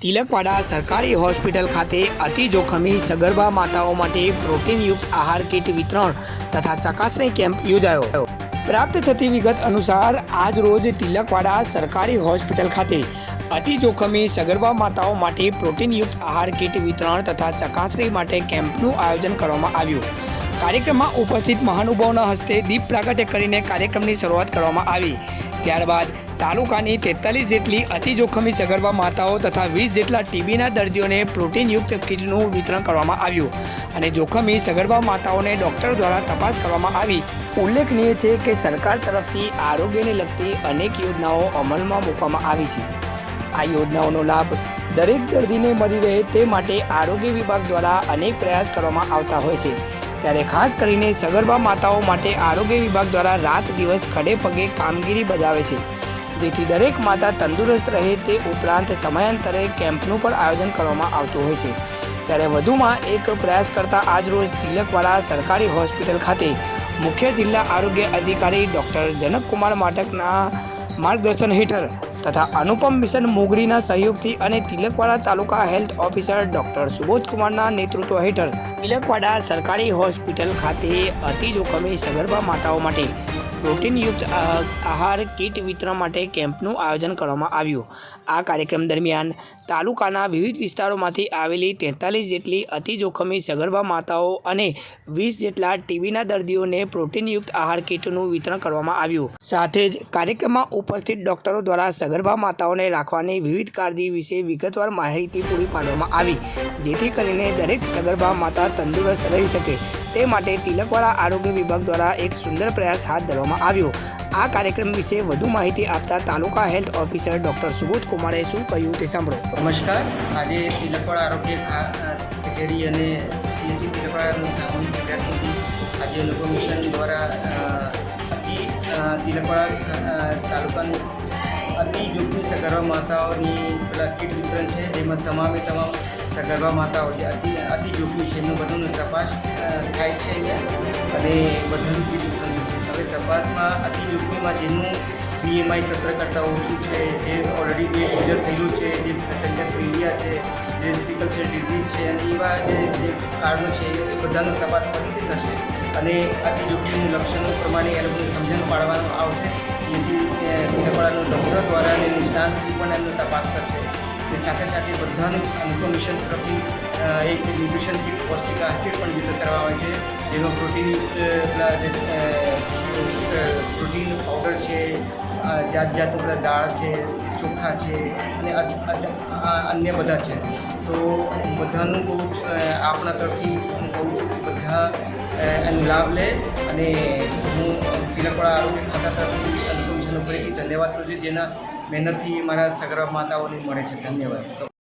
તિલકવાડા સરકારી હોસ્પિટલ ખાતે અતિ જોખમી સગર્ભા માતાઓ માટે પ્રોટીનયુક્ત આહાર કીટ વિતરણ તથા ચકાસણી કેમ્પ યોજાયો. પ્રાપ્ત થતી વિગત અનુસાર, આજ રોજ તિલકવાડા સરકારી હોસ્પિટલ ખાતે અતિ જોખમી સગર્ભા માતાઓ માટે પ્રોટીનયુક્ત આહાર કીટ વિતરણ તથા ચકાસણી માટે કેમ્પનું આયોજન કરવામાં આવ્યું. કાર્યક્રમમાં ઉપસ્થિત મહાનુભાવના હસ્તે દીપ પ્રાગટ્ય કરીને કાર્યક્રમની શરૂઆત કરવામાં આવી. ત્યારબાદ તાલુકાની તેતાલીસ જેટલી અતિ જોખમી સગર્ભા માતાઓ તથા વીસ જેટલા ટીબીના દર્દીઓને પ્રોટીનયુક્ત કીટનું વિતરણ કરવામાં આવ્યું અને જોખમી સગર્ભા માતાઓને ડોક્ટર દ્વારા તપાસ કરવામાં આવી. ઉલ્લેખનીય છે કે સરકાર તરફથી આરોગ્યને લગતી અનેક યોજનાઓ અમલમાં મૂકવામાં આવી છે. આ યોજનાઓનો લાભ દરેક દર્દીને મળી રહે તે માટે આરોગ્ય વિભાગ દ્વારા અનેક પ્રયાસ કરવામાં આવતા હોય છે. ત્યારે ખાસ કરીને સગર્ભા માતાઓ માટે આરોગ્ય વિભાગ દ્વારા રાત દિવસ ખડે પગે કામગીરી બજાવે છે. જેથી દરેક માતા તંદુરસ્ત રહે તે ઉપરાંત સમયાંતરે કેમ્પનું પણ આયોજન કરવામાં આવતું હોય છે. ત્યારે વધુમાં એક પ્રયાસ કરતા આજરોજ તિલકવાડા સરકારી હોસ્પિટલ ખાતે મુખ્ય જિલ્લા આરોગ્ય અધિકારી ડૉક્ટર જનકકુમાર માટકના માર્ગદર્શન હેઠળ તથા અનુપમ મિશન મોગરીના સહયોગથી અને Tilakwada taluka health officer doctor સુબોધકુમારના નેતૃત્વ હેઠળ તિલકવાડા સરકારી હોસ્પિટલ ખાતે અતિ જોખમી સગર્ભા માતાઓ માટે પ્રોટીનયુક્ત આહાર કીટ વિતરણ માટે કેમ્પનું આયોજન કરવામાં આવ્યું. આ કાર્યક્રમ દરમિયાન તાલુકાના વિવિધ વિસ્તારોમાંથી આવેલી તેતાલીસ જેટલી અતિ જોખમી સગર્ભા માતાઓ અને વીસ જેટલા ટીબીના દર્દીઓને પ્રોટીનયુક્ત આહાર કીટનું વિતરણ કરવામાં આવ્યું. સાથે જ કાર્યક્રમમાં ઉપસ્થિત ડોક્ટરો દ્વારા સગર્ભા માતાઓને રાખવાની વિવિધ કાળજી વિશે વિગતવાર માહિતી પૂરી પાડવામાં આવી, જેથી કરીને દરેક સગર્ભા માતા તંદુરસ્ત રહી શકે. તે માટે તિલકવાડા આરોગ્ય વિભાગ દ્વારા એક સુંદર પ્રયાસ હાથ ધરવામાં આવ્યો. આ કાર્યક્રમ વિશે વધુ માહિતી આપતા taluka health officer doctor Subodh કુમારે શું કહ્યું તે સાંભળો. નમસ્કાર. આજે તિલકવાડ આરોગ્ય કચેરી અને સીએસસી તિલકવાડાનું સામૂહિક પ્રયત્નથી આજે લોકો મિશન દ્વારા તિલકવાડા તાલુકાની અતિ જોખમી સગર્ભા માતાઓની પેલા કીટ વિતરણ છે, જેમાં તમામે તમામ સગર્ભા માતાઓ જે અતિ અતિ જોખમી છે. એમનું બધું તપાસ થાય છે અને બધું કીટ વિતરણ છે તપાસમાં અતિ જોખમીમાં જેનું બીએમઆઈ સત્તર કરતાં ઓછું છે, જે ઓલરેડી બે સિઝર થયેલું છે, જે સેન્ટર પીડિયા છે, જે સિકલ સેલ ડિઝીઝ છે, અને એવા જે કારણો છે, એ બધાનો તપાસ ફરીથી થશે. અને અતિ જોખમીનું લક્ષણો પ્રમાણે એ લોકોને સમજણ પાડવાનું આવશે. સીએસી તિલકવાડાનું ડૉક્ટર દ્વારા અને નિષ્ણાંત પણ એમનો તપાસ કરશે. અને સાથે સાથે બધાનું ઇન્ફોર્મેશન તરફથી એક ન્યુટ્રિશન પૌષ્ટિક આહાર પણ વિતરણ કરવામાં આવે છે. જેમાં પ્રોટીન પેલા પ્રોટીન, પાવડર છે જાત જાતનું પેલા દાળ છે, ચોખા છે અને અન્ય બધા છે. તો બધાનું બહુ આપણા તરફથી હું કહું બધા એનો લાભ લે અને હું તિલકવાડા આરોગ્ય ખાતા તરફથી ફરીથી ધન્યવાદ કરું છું, જેના મહેનતથી મારા સગર્ભ માતાઓને મળે છે. ધન્યવાદ.